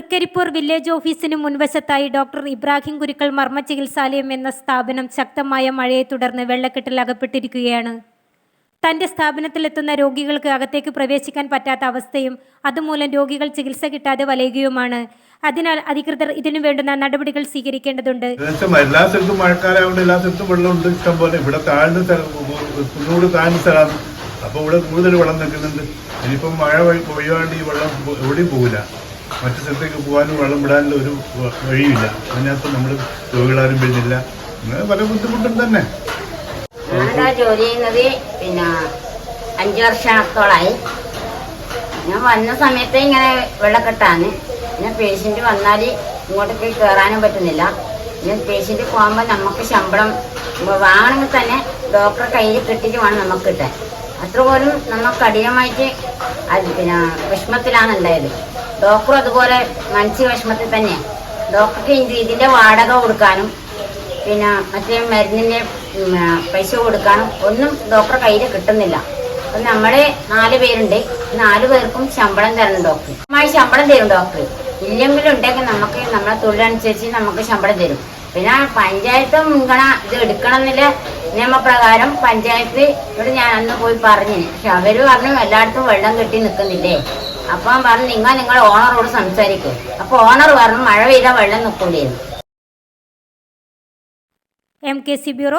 Trikaripur village ഓഫീസിന് മുൻവശത്തായി doctor Ibrahim ഗുരുക്കൾ മർമ്മ ചികിത്സാലയം എന്ന സ്ഥാപനം ശക്തമായ മഴയെ തുടർന്ന് വെള്ളക്കെട്ടിൽ അകപ്പെട്ടിരിക്കുകയാണ് തന്റെ സ്ഥാപനത്തിലെത്തുന്ന രോഗികൾക്ക് അകത്തേക്ക് പ്രവേശിക്കാൻ പറ്റാത്ത അവസ്ഥയും അതുമൂലം രോഗികൾ ചികിത്സ കിട്ടാതെ വലയുകയുമാണ്. അതിനാൽ അധികൃതർ ഇതിനു വേണ്ടുന്ന നടപടികൾ സ്വീകരിക്കേണ്ടതുണ്ട്. എല്ലാ സ്ഥലത്തും മഴക്കാലമായതുകൊണ്ട് എല്ലാ സ്ഥലത്തും വെള്ളമുണ്ട്. ഇഷ്ടംപോലെ ഇവിടെ താഴ്ന്ന സ്ഥലം താഴ്ന്ന സ്ഥലമാണ്. അപ്പോൾ ഇവിടെ കൂടുതൽ വെള്ളം നിൽക്കുന്നുണ്ട്. ഇനിയിപ്പം മഴ പോയി ഈ വെള്ളം എവിടെയും പോകില്ല മറ്റു സ്ഥലത്തേക്ക് പോകാനും വെള്ളം വിടാനുള്ള ഒരു വഴിയില്ല. അതിനകത്ത് നമ്മൾ രോഗികളാരും വരുന്നില്ല. അങ്ങനെ പല ബുദ്ധിമുട്ടും തന്നെ. ഞാനിവിടെ ജോലി ചെയ്യുന്നത് പിന്നെ അഞ്ച് വർഷത്തോളായി. ഞാൻ വന്ന സമയത്ത് ഇങ്ങനെ വെള്ളക്കെട്ടാണ്. പിന്നെ പേഷ്യന്റ് വന്നാൽ ഇങ്ങോട്ടേക്ക് കയറാനും പറ്റുന്നില്ല. പിന്നെ പേഷ്യന്റ് പോകുമ്പോൾ നമുക്ക് ശമ്പളം വാങ്ങണമെങ്കിൽ തന്നെ ഡോക്ടറെ കയ്യിൽ കിട്ടിയിട്ട് വേണം നമുക്ക് കിട്ടാൻ. അത്ര പോലും നമ്മൾ കഠിനമായിട്ട് പിന്നെ വിഷമത്തിലാണ് ഉണ്ടായത് ഡോക്ടറും അതുപോലെ മനസ്സിൽ വിഷമത്തിൽ തന്നെയാണ് ഡോക്ടർക്ക് ഇതിന്റെ വാടക കൊടുക്കാനും പിന്നെ മറ്റേ മരുന്നിന്റെ പൈസ കൊടുക്കാനും ഒന്നും ഡോക്ടറെ കയ്യിൽ കിട്ടുന്നില്ല. അപ്പം നമ്മളെ നാല് പേരുണ്ട്. നാല് പേർക്കും ശമ്പളം തരണം ഡോക്ടർ. നന്നായി ശമ്പളം തരും ഡോക്ടർ. ഇല്ലെങ്കിൽ ഉണ്ടെങ്കിൽ നമുക്ക് നമ്മളെ തൊഴിലനുസരിച്ച് നമുക്ക് ശമ്പളം തരും. പിന്നെ പഞ്ചായത്ത് മുൻഗണന ഇത് എടുക്കണം എന്നില്ല നിയമപ്രകാരം പഞ്ചായത്ത് ഇവിടെ ഞാൻ അന്ന് പോയി പറഞ്ഞു. പക്ഷെ അവർ പറഞ്ഞു എല്ലായിടത്തും വെള്ളം കെട്ടി നിൽക്കുന്നില്ലേ? അപ്പം പറഞ്ഞു നിങ്ങൾ നിങ്ങൾ ഓണറോട് സംസാരിക്കും. അപ്പൊ ഓണർ പറഞ്ഞു മഴ പെയ്താൽ വെള്ളം നിൽക്കേണ്ടിയിരുന്നു എം കെ സി ബ്യൂറോ